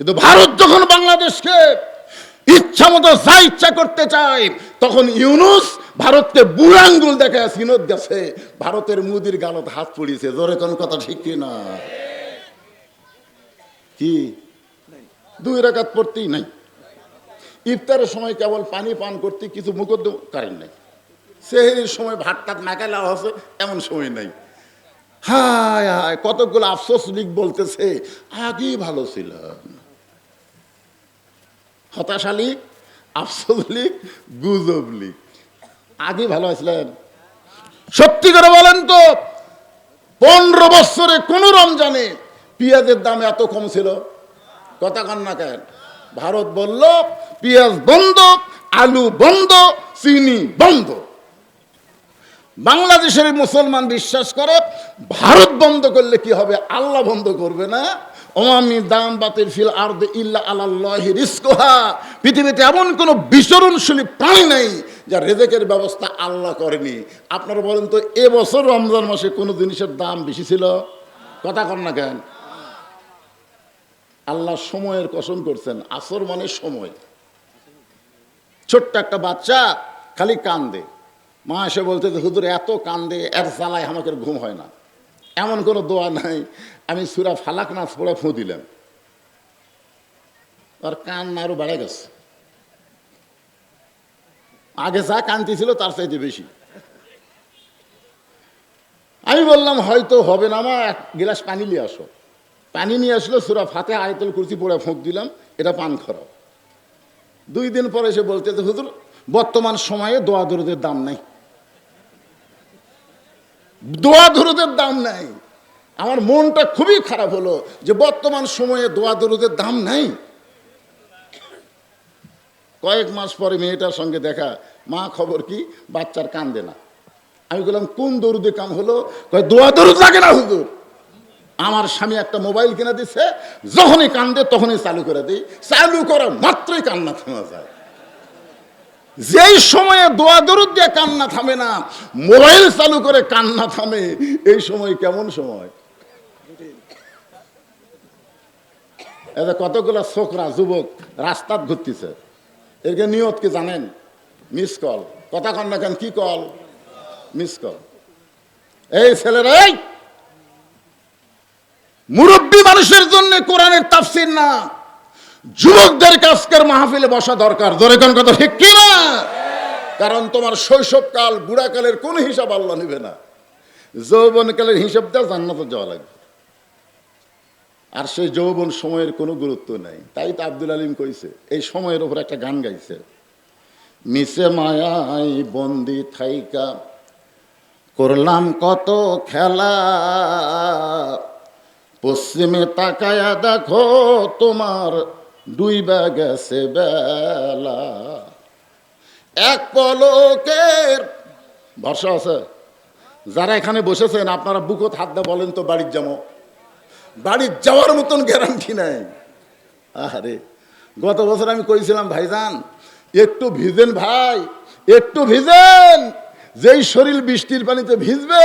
কিন্তু ভারত যখন বাংলাদেশকে ইচ্ছা মতো যা ইচ্ছা করতে চায়, তখন ইউনুস ভারতকে বুড়াঙ্গুল দেখা সিনত গেছে। ভারতের মুদির গালত হাত পড়িয়েছে। জোরে কোন কথা ঠিক না? কি? দুই রাকাত পড়তেই নাই। ইফতারের সময় কেবল পানি পান করতে কিছু মুকদ্দম কারেন নাই। সেহেরির সময় ভাত টাত না খাইলে আছে এমন সময় নাই। হায় হায় কতগুলো আফসোস লিগ বলতেছে, আগেই ভালো ছিল হতাশা লিগ আফসোস লিগ গুজব লিগ আগে ভালো আছিলেন? সত্যি করে বলেন তো, পনেরো বছরে কোন রমজানে পেঁয়াজের দাম এত কম ছিল? কথা কান না কেন? ভারত বলল, পেঁয়াজ বন্ধ, আলু বন্ধ, চিনি বন্ধ। বাংলাদেশের মুসলমান বিশ্বাস করে, ভারত বন্ধ করলে কি হবে? আল্লাহ বন্ধ করবে না? অমামি দাম বাতিল ফিল আর্দ ইল্লা আল্লাহ রিস্কোহা পৃথিবীতে এমন কোনো বিচরণশীল প্রাণী নাই যা রেজেকের ব্যবস্থা আল্লাহ করেনি। আপনারা বলেন তো এবছর রমজান মাসে কোনো জিনিসের দাম বেশি ছিল? কথা কর না কেন? আল্লাহ সময়ের কসম করছেন, আসর মানে সময়। ছোট্ট একটা বাচ্চা খালি কান্দে। মা এসে বলতে যে হুজুর, এত কান্দে, এর জ্বালায় আমাকে ঘুম হয় না। এমন কোনো দোয়া নাই। আমি সুরা ফালাক নাচ পড়ে ফু দিলাম। আর কান আরও বেড়ে গেছে। আগে যা কান্তি ছিল, তার চাইতে বেশি। আমি বললাম, হয়তো হবে না আমার এক গিলাস পানি নিয়ে আসো। পানি নিয়ে আসলো, সুরা ফাতে আয়তল কুর্তি পড়ে ফোঁক দিলাম, এটা পান খারাপ দুই দিন পরে এসে বলতে হুজুর, বর্তমান সময়ে দোয়া দরুদের দাম নাই। দোয়া দরুদের দাম নাই। আমার মনটা খুবই খারাপ হলো যে বর্তমান সময়ে দোয়া দরুদের দাম নাই। কয়েক মাস পরে মেয়েটার সঙ্গে দেখা, মা খবর কি? বাচ্চার কান্দে না। আমি বললাম, কোন দরুদে কাম হলো? কয়, দোয়া দরুদ লাগে না হুজুর। আমার স্বামী একটা মোবাইল কিনে দিচ্ছে যখনই কান্দে তখনই চালু করে দিই। চালু করা মাত্রই কান্না থামা যায়। যেই সময়ে দোয়া দরুদ দিয়ে কান্না থামে না, মোবাইল চালু করে কান্না থামে, এই সময় কেমন সময়? এদের কতগুলো ছোকরা, যুবক রাস্তাত ঘুরতেছে। এরকে নিয়ত কি জানেন? মিস কল কথা কন না কেন? কি কল মিস কল এই ছেলেরা, এই! মুরব্বী মানুষের জন্য কোরআনের তাফসির না। যুবকদের আজকের মাহফিলে বসা দরকার। ধরে কোন কথা ঠিক কি না? কারণ তোমার শৈশবকাল, বুড়াকালের কোন হিসাব আল্লাহ নেবে না। যৌবনকালের হিসাব দেওয়া জান্নাতে যাওয়া লাগবে। আর সেই যৌবন সময়ের কোনো গুরুত্ব নাই। তাই তো আব্দুল আলিম কইছে, এই সময়ের ওপর একটা গান গাইছে। মিশে মায়াই বন্দি থাইকা করলাম কত খেলা, পশ্চিমে তাকায়া দেখো তোমার ডুইবা গেছে বেলা। এক পলকের ভরসা আছে। যারা এখানে বসেছেন, আপনারা বুকত হাত বলেন তো বাড়ির যাব বাড়ির যাওয়ার মতন গ্যারান্টি নাই। আরে গত বছর আমি কইছিলাম, ভাইজান, একটু ভিজেন ভাই, একটু ভিজেন। যেই শরীর বৃষ্টির পানিতে ভিজবে,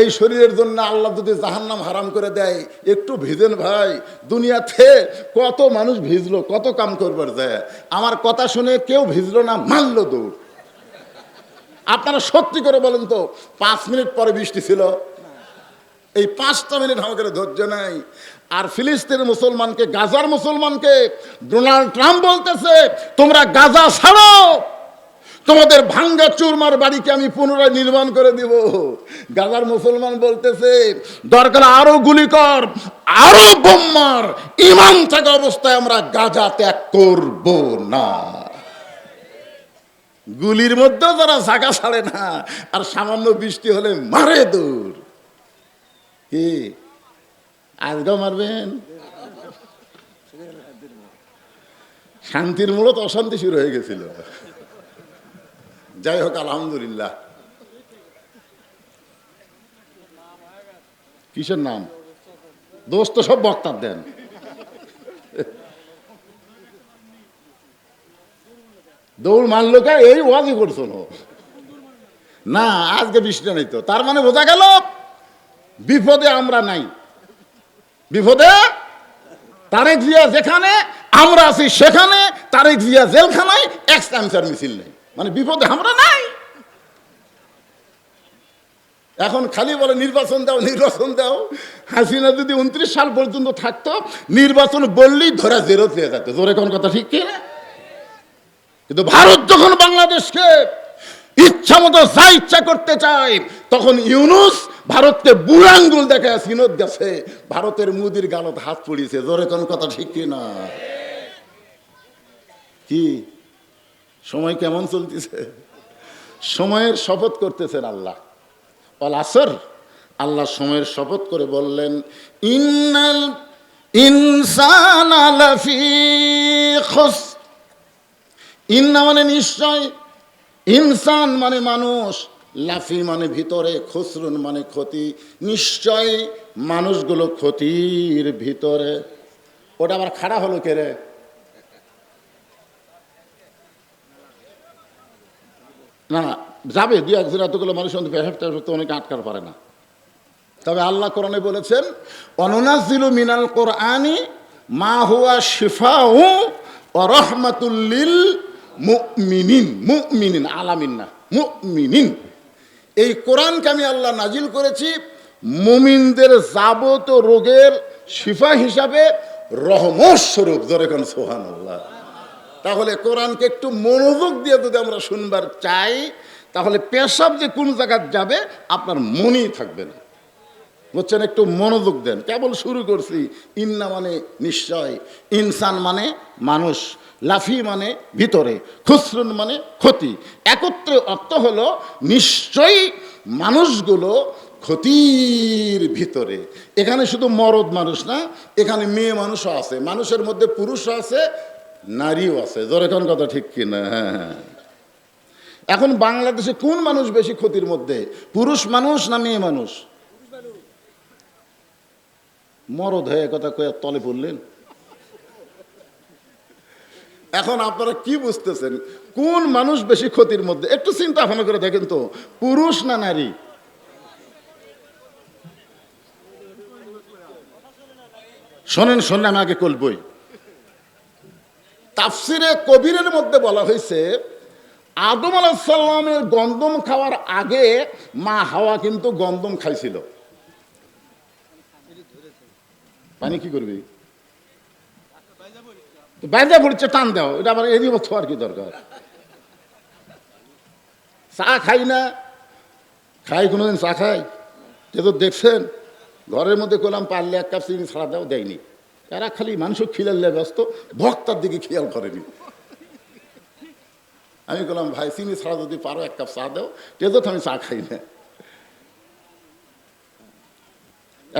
এই শরীরের জন্য আল্লাহ যদি জাহান্নাম হারাম করে দেয়, একটু ভিজেন ভাই, দুনিয়াতে কত মানুষ ভিজলো, কত কাম করবার যায়। আমার কথা শুনে কেউ ভিজলো না মানলো দৌড়। আপনারা সত্যি করে বলেন তো, পাঁচ মিনিট পরে বৃষ্টি ছিল এই পাঁচটা মিনিট আমাদের ধৈর্য নাই। আর ফিলিস্তিনের মুসলমানকে, গাজার মুসলমানকে, ডোনাল্ড ট্রাম্প বলতেছে, তোমরা গাজা ছাড়ো। তোমাদের ভাঙ্গা চুরমার বাড়িকে আমি পুনরায় নির্মাণ করে দিব। গাজার মুসলমান বলতেছে, দরকার আরও গুলি কর, আরও বোম্মার ইমান থাকা অবস্থায় আমরা গাজা ত্যাগ করব না। গুলির মধ্যেও যারা জায়গা ছাড়ে না, আর সামান্য বৃষ্টি হলে মারে দূর। কি? আজকে মারবেন? শান্তির মূলত অশান্তি শুরু হয়ে গেছিল। যাই হোক, আলহামদুলিল্লাহ। কিসের নাম? দোস্ত, সব বক্তার দেন। দৌড় মারলো এই ওয়াজই করছ না, আজকে বৃষ্টি নেই তো। তার মানে বোঝা গেল বিপদে আমরা নাই। বিপদে তারেক জিয়া যেখানে, আমরা আছি সেখানে, তারেক জিয়া জেলখানায় এক্স মিছিল নেই। মানে বিপদে আমরা নাই। এখন খালি বলে নির্বাচন দাও নির্বাচন দাও। হাসিনা যদি উনত্রিশ সাল পর্যন্ত থাকতো, নির্বাচন বললেই ধরা জেরো দিয়ে যেত। জোরে কোন কথা ঠিক কি? না কিন্তু ভারত যখন বাংলাদেশকে ইচ্ছা মতো যা ইচ্ছা করতে চায়। তখন ইউনুস ভারতকে বুড়াঙ্গুল দেখে সিনত গেছে। ভারতের মুদির গালত হাত পড়িয়েছে। জোরে কোন কথা ঠিক না কি? সময় কেমন চলতেছে? সময়ের শপথ করতেছেন আল্লাহ। অল আসর আল্লাহ সময়ের শপথ করে বললেন, ইন্নাল ইনসান আলাফি খস ইন্না মানে নিশ্চয় ইনসান মানে মানুষ, লাফি মানে ভিতরে, খসরুন মানে ক্ষতি নিশ্চয় মানুষগুলো ক্ষতির ভিতরে। ওটা আবার খাড়া হলো কে রে? না যাবে দু একজন এতগুলো মানুষ তো অনেকে আটকার পারে না। তবে আল্লাহ কোরআনে বলেছেন, অনুনাজিলু মিনাল কোরআনি মা হুয়া শিফাউ ও রহমাতুল্লিল মুমিনিন মুমিনিন, আলামিন না, মুমিনিন। এই কোরআনকে আমি আল্লাহ নাজিল করেছি মুমিনদের যাবত রোগের শিফা হিসাবে রহমত স্বরূপ। কোন সোহান আল্লাহ তাহলে কোরআনকে একটু মনোযোগ দিয়ে যদি আমরা শুনবার চাই, তাহলে পেশাব যে কোন জায়গায় যাবে, আপনার মনেই থাকবে না। বলছেন একটু মনোযোগ দেন। কেবল শুরু করছি, ইন্না মানে নিশ্চয়, ইনসান মানে মানুষ। লাফি মানে ভিতরে, খুসরুন মানে ক্ষতি। একত্রে অর্থ হলো নিশ্চয়ই মানুষগুলো ক্ষতির ভিতরে। এখানে শুধু মরদ মানুষ না, এখানে মেয়ে মানুষও আছে। মানুষের মধ্যে পুরুষও আছে, নারীও আছে। জোরে এখন কথা ঠিক কিনা? হ্যাঁ এখন বাংলাদেশে কোন মানুষ বেশি ক্ষতির মধ্যে? পুরুষ মানুষ না মেয়ে মানুষ? মরদ হয়ে কথা কয়ে তলে পড়লেন? এখন আপনারা কি বুঝতেছেন? কোন মানুষ বেশি ক্ষতির মধ্যে? একটু চিন্তা ভাবনা করে দেখেন তো, পুরুষ না নারী? শোনেন শোনেন, আমি আগে কলবই তাফসিরে কবিরের মধ্যে বলা হয়েছে, আদম আলাহিসাল্লামের গন্দম খাওয়ার আগে মা হাওয়া কিন্তু গন্দম খাইছিল। পানি কি করবি? বাইরে পড়ছে টান দাও। এটা আবার এরই মতো আর কি দরকার? চা খাই না। খাই, কোনোদিন চা খাই? যে তো দেখছেন, ঘরের মধ্যে করলাম পারলে এক কাপ চিনি ছাড়া দাও, দেয়নি। এরা খালি মানুষ খিলালে ব্যস্ত, ভক্তার দিকে খেয়াল করেনি। আমি বললাম ভাই, চিনি ছাড়া যদি পারো, এক কাপ চা দাও। তো আমি চা খাই না।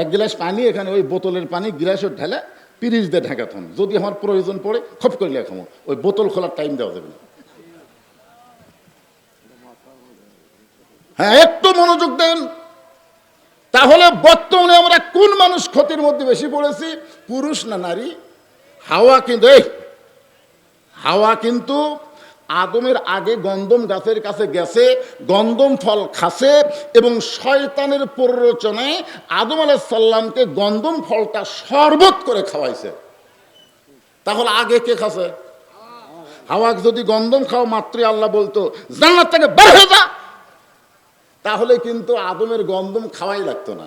এক গ্লাস পানি, এখানে ওই বোতলের পানি গ্লাসও ঢেলে পিরিচ দিয়ে ঢাকাতাম যদি আমার প্রয়োজন পড়ে, খপ করে লেখামো ওই বোতল খোলার টাইম দেওয়া যাবে না। হ্যাঁ একটু মনোযোগ দেন। তাহলে বর্তমানে আমরা কোন মানুষ ক্ষতির মধ্যে বেশি পড়েছি? পুরুষ না নারী? হাওয়া কিন্তু, এই, হাওয়া কিন্তু আদমের আগে গন্দম গাছের কাছে গেছে গন্দম ফল খাসে এবং শয়তানের প্ররোচনায় আদম আলাইসাল্লামকে গন্দম ফলটা শরবত করে খাওয়াইছে। তাহলে আগে কে খাসে হাওয়াক যদি গন্দম খাওয়া মাত্রই আল্লাহ বলতো, জান্নাত থেকে বের হয়ে যা। তাহলে কিন্তু আদমের গন্দম খাওয়াই লাগতো না।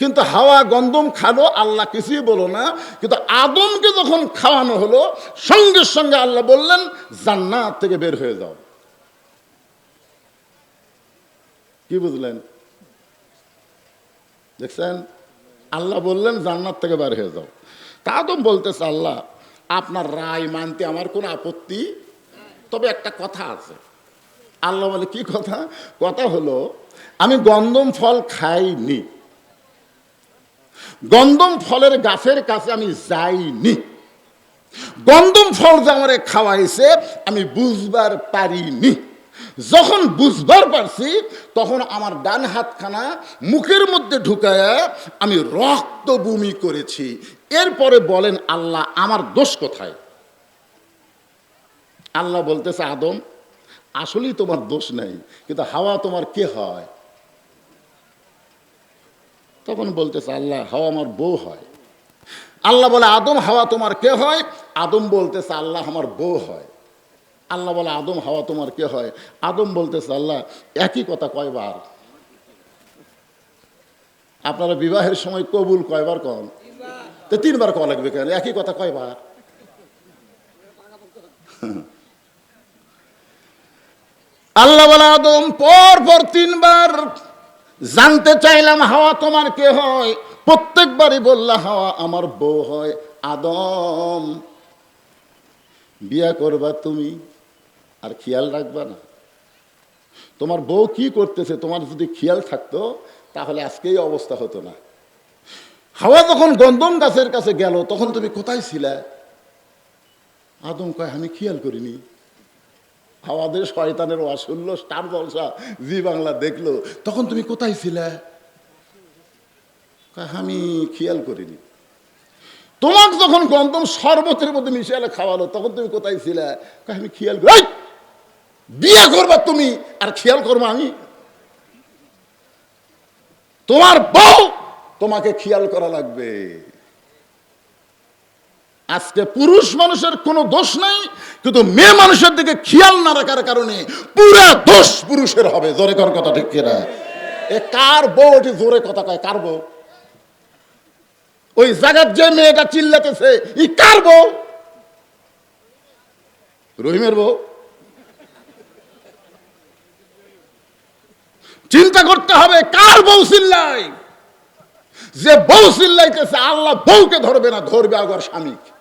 কিন্তু হাওয়া গন্দম খালো, আল্লাহ কিছুই বলো না। কিন্তু আদমকে যখন খাওয়ানো হলো, সঙ্গে সঙ্গে আল্লাহ বললেন, জান্নাত থেকে বের হয়ে যাও। কি বুঝলেন? দেখছেন? আল্লাহ বললেন, জান্নাত থেকে বের হয়ে যাও। তা আদম বলতেছে, আল্লাহ, আপনার রায় মানতে আমার কোনো আপত্তি? তবে একটা কথা আছে। আল্লাহ বলে, কি কথা? কথা হলো, আমি গন্দম ফল খাইনি। গন্দম ফলের গাছের কাছে আমি যাইনি। গন্দম ফল যে আমারে খাওয়াইছে, আমি বুঝবার পারিনি। যখন বুঝবার পারছি, তখন আমার ডান হাতখানা মুখের মধ্যে ঢুকায়া আমি রক্ত বমি করেছি। এরপরে বলেন, আল্লাহ, আমার দোষ কোথায়? আল্লাহ বলতেছে, আদম, আসলেই তোমার দোষ নেই, কিন্তু হাওয়া তোমার কে হয়? তখন বলতেছে, আল্লাহ, হাওয়া আমার বউ হয়। আল্লাহ বলে, আদম, হাওয়া তোমার কে হয়? আদম বলতেছে, আল্লাহ, আমার বউ হয়। আল্লাহ বলে, আদম, হাওয়া তোমার কে হয়? আদম বলতেছে, আল্লাহ, একই কথা কয়বার? আপনারা বিবাহের সময় কবুল কয়বার কন? তো তিনবার কওয়া লাগবে কেন? একই কথা কয়বার? আল্লাহ বলে, আদম পর পর তিনবার জানতে চাইলাম হাওয়া তোমার কে হয়? প্রত্যেকবারই বললা হাওয়া আমার বউ হয় আদম। বিয়া করবা তুমি, আর খেয়াল রাখবা না। তোমার বউ কি করতেছে, তোমার যদি খেয়াল থাকতো, তাহলে আজকে এই অবস্থা হতো না। হাওয়া যখন গন্ধম গাছের কাছে গেল, তখন তুমি কোথায় ছিলে? আদম কয়, আমি খেয়াল করিনি। হাওয়াদের শয়তানের শুনলো স্টার জলসা জি বাংলা দেখল। তখন তুমি কোথায় ছিলে? আমি খেয়াল করিনি। তোমাক যখন গন্ধম শরবতের মধ্যে মিশালে খাওয়ালো, তখন তুমি কোথায় ছিলে? আমি খেয়াল করি বিয়ে করবা তুমি, আর খেয়াল করব আমি। তোমার বউ তোমাকে খেয়াল করা লাগবে। আজকে পুরুষ মানুষের কোনো দোষ নাই, কিন্তু মেয়ে মানুষের দিকে খেয়াল না রাখার কারণে পুরা দোষ পুরুষের হবে। জোরে কর কথা ঠিক কিনা? এ কার বউ এটি জোরে কথা কয়? কার বউ? ওই জায়গার যে মেয়েটা চিল্লাতেছে, ই কার বউ? রহিমের বউ? চিন্তা করতে হবে, কার বউ চিল্লাই যে বউ চিল্লাইতেছে, আল্লাহ বউকে ধরবে না, ধরবে আগর স্বামীকে।